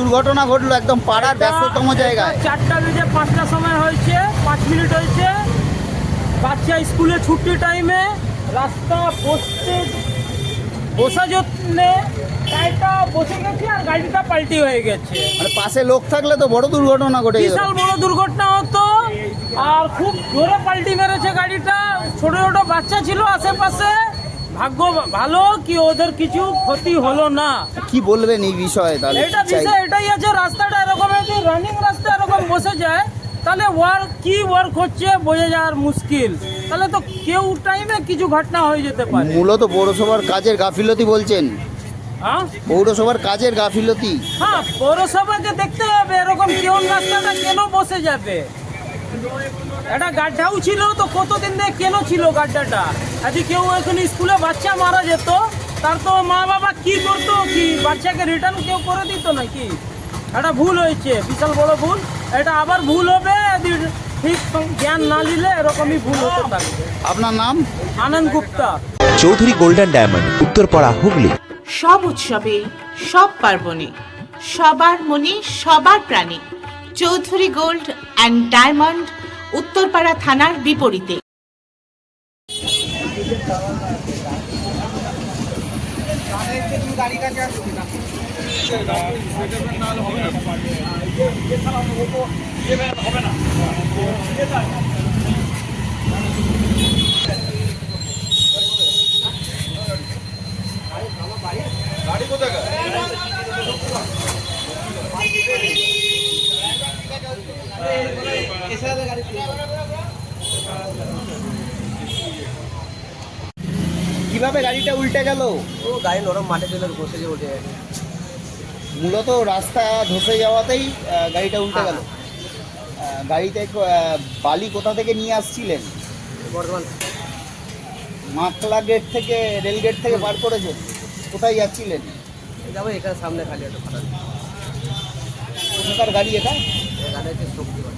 দুর্ঘটনা ঘটলো একদম পাড়ার ব্যস্ততম জায়গায়। চারটা বেজে পাঁচটার সময় হয়েছে পাঁচ মিনিট হয়েছে। বাচ্চা স্কুলে ছুটি টাইমে রাস্তা বসতে বসা জন্যে গাড়িটা বসে গেছে আর গাড়িটা পাল্টি হয়ে গেছে। মানে পাশে লোক থাকলে তো বড় দুর্ঘটনা ঘটে বিশাল বড় দুর্ঘটনা হতো আর খুব জোরে পাল্টি মেরেছে গাড়িটা। ছোট ছোট বাচ্চা ছিল আশেপাশে। ভাগ্য ভালো কি ওদের কিছু ক্ষতি হলো না? কি বলবেন এই বিষয়ে তাহলে? এটা বিষয় এটাই আছে রাস্তাটা এরকম রানিং রাস্তা এরকম বসে যায় তাহলে ওয়ার্ক কি ওয়ার্ক হচ্ছে বোঝা যাওয়ার মুশকিল। তাহলে তো কেউ টাইমে কিছু ঘটনা হয়ে যেতে পারে। মূলত পৌরসভার কাজের গাফিলতি বলছেন। হ্যাঁ? পৌরসভার কাজের গাফিলতি। হ্যাঁ পৌরসভাকে দেখতে হবে এরকম কেউ রাস্তাটা কেন বসে যাবে? একটা গাড্ডাও ছিল তো কতদিন দিয়ে কেন ছিল গাড্ডাটা? যদি কেউ এখন স্কুলে বাচ্চা মারা যেত তার তো মা বাবা কি করতো কি? বাচ্চাকে রিটার্ন কেউ করে দিত নাকি? একটা ভুল হয়েছে বিশাল বড় ভুল। এটা আবার ভুল হবে ঠিক জ্ঞান না নিলে এরকমই ভুল হতে থাকবে আপনার নাম? Anand Gupta. Chowdhury golden diamond Uttarpara Hooghly. সব উৎসবে সব পার্বণে সবার মনে সবার প্রাণে। Chowdhury gold and diamond Uttarpara থানার বিপরীতে। কীভাবে গাড়িটা উল্টে গেল? ও গাড়ি নরম মাঠে চলে বসে যে উঠে গেছে মূলত রাস্তা ধসে যাওয়াতেই গাড়িটা উল্টে গেল। আহ, গাড়িতে বালি কোথা থেকে নিয়ে আসছিলেন? বর্ধমান। মাকলা গেট থেকে রেল গেট থেকে বার করেছেন? কোথায় যাচ্ছিলেন? যাব এখানে সামনে খালি একটা কোথাকার গাড়ি এটা? গাড়ি হচ্ছে শক্তিগড়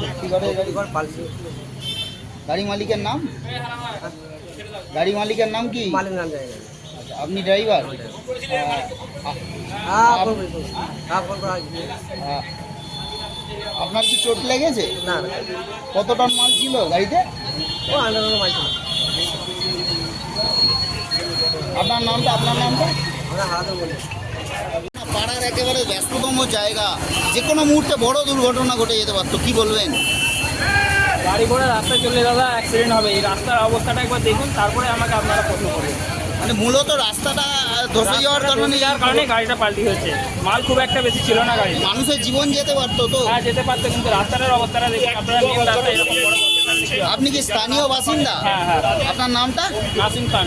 শক্তিগড়ের গাড়ি পালসি। গাড়ি মালিকের নাম? গাড়ি মালিকের নাম কি? মালিক নাম জায়গা আচ্ছা, আপনি ড্রাইভার। আপনার কি চোট লেগেছে? না। কত টন মাল ছিল গাড়িতে? ও আন্ডার আপনার নামটা আপনার নামটা? আমরা হারাতে বলি। পাড়ার একেবারে ব্যস্ততম জায়গা। যে কোনো মুহূর্তে বড় দুর্ঘটনা ঘটে যেতে পারতো কি বলবেন? গাড়ি ঘোড়া রাস্তায় চলে দাদা অ্যাক্সিডেন্ট হবে। এই রাস্তার অবস্থাটা একবার দেখুন তারপরে আমাকে আপনারা প্রশ্ন করবেন। মানে মূলত রাস্তাটা ধসে যাওয়ার কারণে যার কারণে গাড়িটা পাল্টি হয়েছে। মাল খুব একটা বেশি ছিল না গাড়ি মানুষের জীবন যেতে পারতো তো। হ্যাঁ যেতে পারতো কিন্তু রাস্তাটার অবস্থাটা দেখে আপনারা মেন রাস্তা এরকম বড় আপনি কি স্থানীয় বাসিন্দা? হ্যাঁ হ্যাঁ আপনার নামটা? নাসিম খান।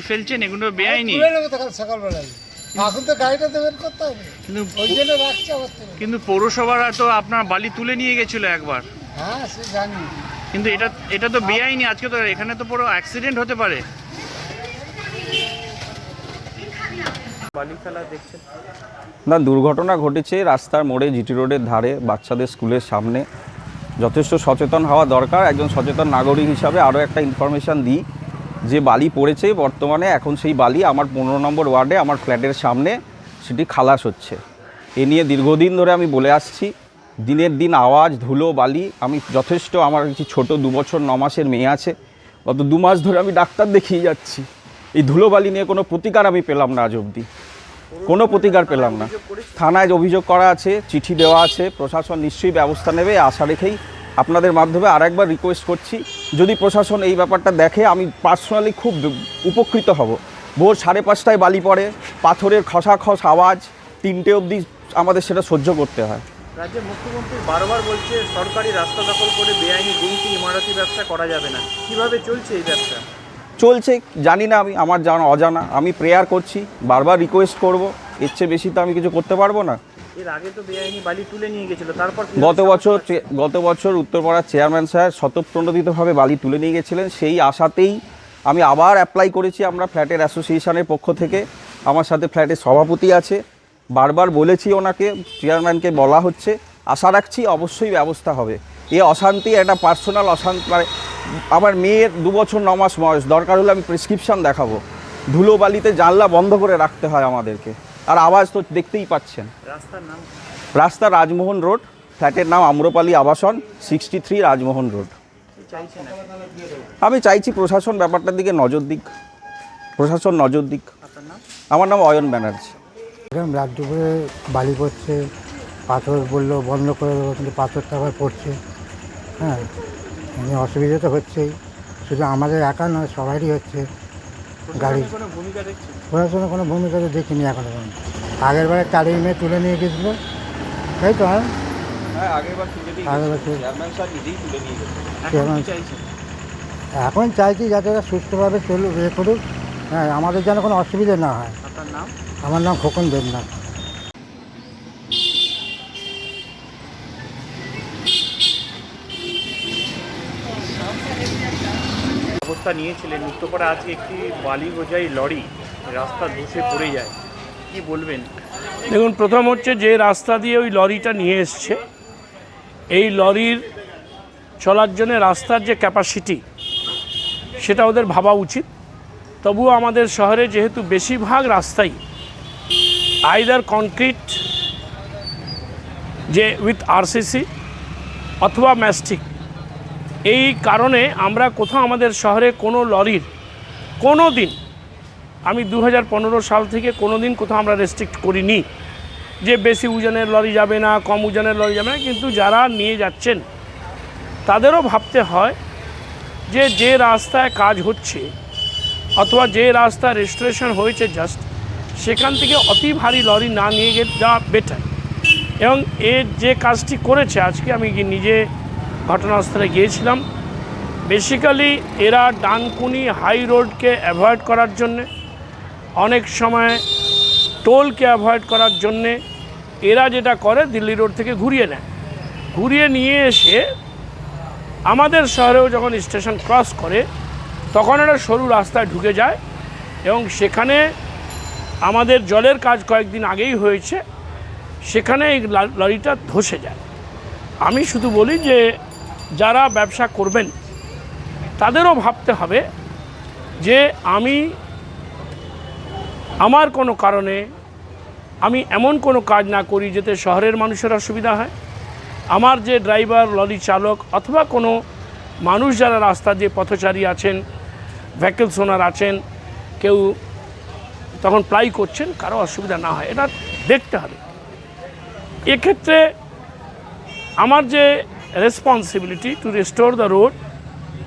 বালি ফেলছেন এগুলো বেআইনি। তুলে নেব তখন সকালবেলায়। এখন তো গাড়িটা তো করতে হবে। কিন্তু ওই জন্য রাখছি কিন্তু পৌরসভারা তো আপনার বালি তুলে নিয়ে গেছিল একবার। হ্যাঁ সে জানি। কিন্তু এটা এটা তো বেআইনি আজকে তো এখানে তো পুরো অ্যাক্সিডেন্ট হতে পারে। না দুর্ঘটনা ঘটেছে রাস্তার মোড়ে জিটি রোডের ধারে বাচ্চাদের স্কুলের সামনে। যথেষ্ট সচেতন হওয়া দরকার। একজন সচেতন নাগরিক হিসাবে আরও একটা ইনফরমেশান দিই। যে বালি পড়েছে বর্তমানে, এখন সেই বালি আমার পনেরো নম্বর ওয়ার্ডে, আমার ফ্ল্যাটের সামনে সেটি খালাস হচ্ছে। এ নিয়ে দীর্ঘদিন ধরে আমি বলে আসছি, দিনের দিন আওয়াজ, ধুলো, বালি, আমি যথেষ্ট আমার কিছু ছোটো বছর, ন মাসের মেয়ে আছে, গত দু মাস ধরে আমি ডাক্তার দেখিয়ে যাচ্ছি। এই ধুলো, বালি নিয়ে কোনো প্রতিকার আমি পেলাম না আজ অবধি। কোনো প্রতিকার পেলাম না। থানায় অভিযোগ করা আছে, চিঠি দেওয়া আছে, প্রশাসন নিশ্চয়ই ব্যবস্থা নেবে, আশা রেখেই আপনাদের মাধ্যমে আরেকবার রিকোয়েস্ট করছি। যদি প্রশাসন এই ব্যাপারটা দেখে আমি পার্সোনালি খুব উপকৃত হব। ভোর সাড়ে পাঁচটায় বালি পড়ে পাথরের খসাখস আওয়াজ তিনটে অবধি আমাদের সেটা সহ্য করতে হয়। রাজ্যের মুখ্যমন্ত্রী বারবার বলছে সরকারি রাস্তা দখল করে বেআইনি গুমটি ইমারতি ব্যবসা করা যাবে না। কীভাবে চলছে এই ব্যবসা? চলছে জানি না আমি আমার জানা অজানা। আমি প্রেয়ার করছি বারবার রিকোয়েস্ট করব এর চেয়ে বেশি তো আমি কিছু করতে পারব না। এর আগে তো বেআইনি বালি তুলে নিয়ে গেছিল তারপর গত বছর গত বছর উত্তরপাড়ার চেয়ারম্যান স্যার স্বতঃপ্রণোদিতভাবে বালি তুলে নিয়ে গেছিলেন সেই আশাতেই আমি আবার অ্যাপ্লাই করেছি আমরা ফ্ল্যাটের অ্যাসোসিয়েশনের পক্ষ থেকে। আমার সাথে ফ্ল্যাটের সভাপতি আছে বারবার বলেছি ওনাকে চেয়ারম্যানকে বলা হচ্ছে। আশা রাখছি অবশ্যই ব্যবস্থা হবে। এ অশান্তি একটা পার্সোনাল অশান্তি মানে আমার মেয়ের দু বছর ন মাস বয়স দরকার হলে আমি প্রেসক্রিপশন দেখাবো। ধুলো বালিতে জানলা বন্ধ করে রাখতে হয় আমাদেরকে। আর আওয়াজ তো দেখতেই পাচ্ছেন। রাস্তার নাম? রাস্তা রাজমোহন রোড ফ্ল্যাটের নাম আম্রপালি আবাসন সিক্সটি থ্রি রাজমোহন রোড। আমি চাইছি প্রশাসন ব্যাপারটার দিকে নজর দিক। প্রশাসন নজর দিক। আমার নাম অয়ন ব্যানার্জি। এরকম রাত দুপুরে বালি পড়ছে পাথর বলল বন্ধ করে দেবো কিন্তু পাথরটা আবার পড়ছে। হ্যাঁ অসুবিধা তো হচ্ছেই। শুধু আমাদের একা নয় সবারই হচ্ছে। গাড়ি। প্রশাসনের কোনো ভূমিকা তো দেখিনি এখন পর্যন্ত। আগের বারে চারি মেয়ে তুলে নিয়ে গেছিল। তাই তো হ্যাঁ? হ্যাঁ এখন এখন চাইছি যাতে ওরা সুস্থভাবে চলুক এ করুক। হ্যাঁ আমাদের যেন কোনো অসুবিধে না হয়। আমার নাম খোকন দেবনাথ। অবস্থা নিয়েছিলেন। উত্তরপাড়া আজকে একটি বালি বোঝাই লরি রাস্তা ধসে পড়ে যায়। কি বলবেন? দেখুন, প্রথম হচ্ছে যে রাস্তা দিয়ে ওই লরিটা নিয়ে এসছে। এই লরির চলার জন্য রাস্তার যে ক্যাপাসিটি সেটা ওদের ভাবা উচিত। তবুও আমাদের শহরে যেহেতু বেশিরভাগ রাস্তাই আইদার কনক্রিট যে উইথ আরসিসি অথবা ম্যাস্টিক এই কারণে আমরা কোথাও আমাদের শহরে কোনো লরির কোনো দিন, আমি দু হাজার পনেরো সাল থেকে কোনো দিন কোথাও আমরা রেস্ট্রিক্ট করিনি যে বেশি ওজনের লরি যাবে না, কম ওজনের লরি যাবে না, কিন্তু যারা নিয়ে যাচ্ছেন, তাদেরও ভাবতে হয় যে যে রাস্তায় কাজ হচ্ছে অথবা যে রাস্তা রেজিস্ট্রেশন হয়েছে জাস্ট সেখান থেকে অতি ভারী লরি না নিয়ে যাওয়া বেটার এবং এর যে কাজটি করেছে, আজকে আমি নিজে ঘটনাস্থলে গিয়েছিলাম। বেসিক্যালি এরা ডানকুনি হাই রোডকে অ্যাভয়েড করার জন্যে, অনেক সময় টোলকে অ্যাভয়েড করার জন্যে এরা যেটা করে, দিল্লি রোড থেকে ঘুরিয়ে নেয়। ঘুরিয়ে নিয়ে এসে আমাদের শহরেও যখন স্টেশন ক্রস করে, তখন এরা সরু রাস্তায় ঢুকে যায় এবং সেখানে আমাদের জলের কাজ কয়েকদিন আগেই হয়েছে, সেখানে এই লরিটা ধসে যায়। আমি শুধু বলি যে যারা ব্যবসা করবেন, তাদেরও ভাবতে হবে যে আমি আমার কোনো কারণে আমি এমন কোনো কাজ না করি যাতে শহরের মানুষের অসুবিধা হয়। আমার যে ড্রাইভার, লরি চালক অথবা কোনো মানুষ যারা রাস্তা দিয়ে পথচারী আছেন ভেহিকলস ওনার আছেন, কেউ তখন প্লাই করছেন, কারও অসুবিধা না হয়। এটা দেখতে হবে। এক্ষেত্রে আমার যে responsibility to restore the road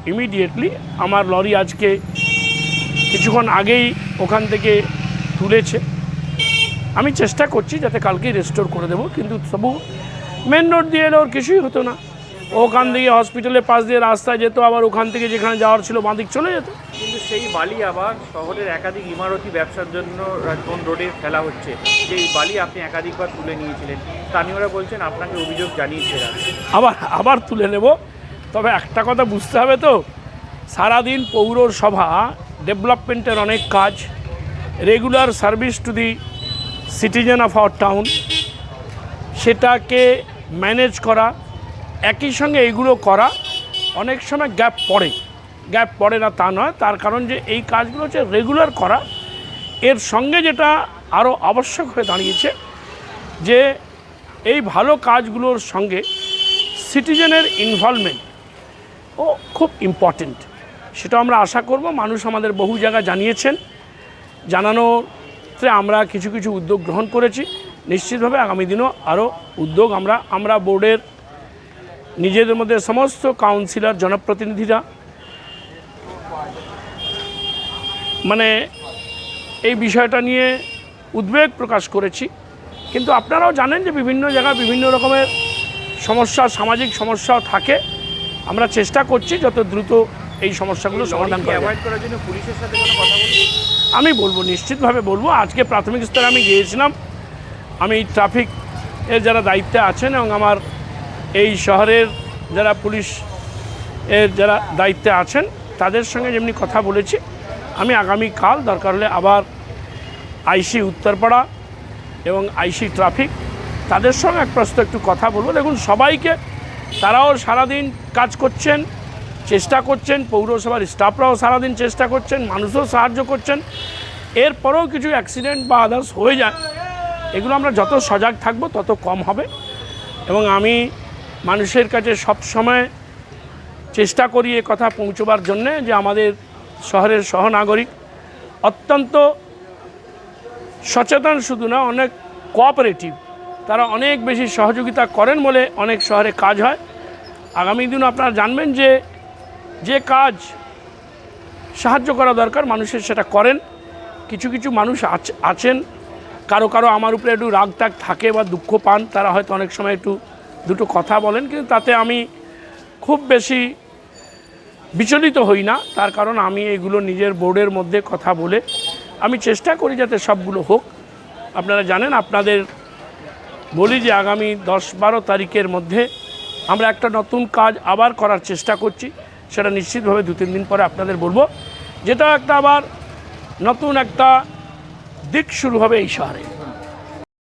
immediately আমার লরি আজকে কিছুক্ষণ আগেই ওখান থেকে তুলেছে আমি চেষ্টা করছি যাতে কালকেই রেস্টোর করে দেবো কিন্তু তবু মেন রোড দিয়ে এলে ওর কিছুই হতো না ওখান থেকে হসপিটালের পাশ দিয়ে রাস্তায় যেত আবার ওখান থেকে যেখানে যাওয়ার ছিল বাঁদিক চলে যেত। কিন্তু সেই বালি আবার শহরের একাধিক ইমারতি ব্যবসার জন্য রাজভবন রোডে ফেলা হচ্ছে? যে এই বালি আপনি একাধিকবার তুলে নিয়েছিলেন। স্থানীয়রা বলছেন আপনাকে অভিযোগ জানিয়েছে আবার আবার তুলে নেব। তবে একটা কথা বুঝতে হবে তো সারাদিন পৌরসভা ডেভেলপমেন্টের অনেক কাজ। Regular service to the citizen of our town সেটাকে ম্যানেজ করা একই সঙ্গে এইগুলো করা অনেক সময় গ্যাপ পড়ে। গ্যাপ পড়ে না তা নয়, তার কারণ যে এই কাজগুলো হচ্ছে রেগুলার করা। এর সঙ্গে যেটা আরও আবশ্যক হয়ে দাঁড়িয়েছে যে এই ভালো কাজগুলোর সঙ্গে সিটিজেনের ইনভলভমেন্ট ও খুব ইম্পর্টেন্ট সেটা আমরা আশা করব, মানুষ আমাদের বহু জায়গায় জানিয়েছেন। জানানোতে আমরা কিছু কিছু উদ্যোগ গ্রহণ করেছি। নিশ্চিতভাবে আগামী দিনও আরও উদ্যোগ আমরা আমরা বোর্ডের নিজেদের মধ্যে সমস্ত কাউন্সিলর জনপ্রতিনিধিরা। মানে এই বিষয়টা নিয়ে উদ্বেগ প্রকাশ করেছি। কিন্তু আপনারাও জানেন যে বিভিন্ন জায়গায় বিভিন্ন রকমের সমস্যা, সামাজিক সমস্যাও থাকে। আমরা চেষ্টা করছি যত দ্রুত এই সমস্যাগুলো সমাধান করার জন্য পুলিশের সাথে আমি বলব, নিশ্চিতভাবে বলব, আজকে প্রাথমিক স্তরে আমি গিয়েছিলাম। আমি ট্রাফিক এর যারা দায়িত্বে আছেন এবং আমার এই শহরের যারা পুলিশ এর যারা দায়িত্বে আছেন, তাদের সঙ্গে যেমনি কথা বলেছি, আমি আগামী কাল দরকার হলে আবার আইসি উত্তরপাড়া এবং আইসি ট্রাফিক, তাদের সঙ্গে এক প্রস্ত একটু কথা বলব। দেখুন, সবাইকে, তারাও সারাদিন কাজ করছেন, চেষ্টা করছেন, পৌরসভার স্টাফরাও সারাদিন চেষ্টা করছেন, মানুষও সাহায্য করছেন। এরপরেও কিছু অ্যাক্সিডেন্ট বা আদার্স হয়ে যায়, এগুলো আমরা যত সজাগ থাকব তত কম হবে। এবং আমি মানুষের কাছে সব সময় চেষ্টা করি এ কথা পৌঁছবার জন্যে যে আমাদের শহরের সহনাগরিক অত্যন্ত সচেতন শুধু না, অনেক কোঅপারেটিভ তারা অনেক বেশি সহযোগিতা করেন বলে অনেক শহরে কাজ হয়। আগামী দিন আপনারা জানবেন যে যে কাজ সাহায্য করা দরকার, মানুষের সেটা করেন। কিছু কিছু মানুষ আছ- আছেন, কারও কারও আমার উপরে একটু রাগ টাগ থাকে বা দুঃখ পান, তারা হয়তো অনেক সময় একটু দুটো কথা বলেন, কিন্তু তাতে আমি খুব বেশি বিচলিত হই না। তার কারণ আমি এগুলো নিজের বোর্ডের মধ্যে কথা বলে আমি চেষ্টা করি যাতে সবগুলো হোক। আপনারা জানেন, আপনাদের বলি যে আগামী দশ বারো তারিখের মধ্যে আমরা একটা নতুন কাজ আবার করার চেষ্টা করছি। সেটা নিশ্চিতভাবে দু তিন দিন পরে আপনাদের বলব। যেটা একটা আবার নতুন একটা দিক শুরু হবে এই শহরে।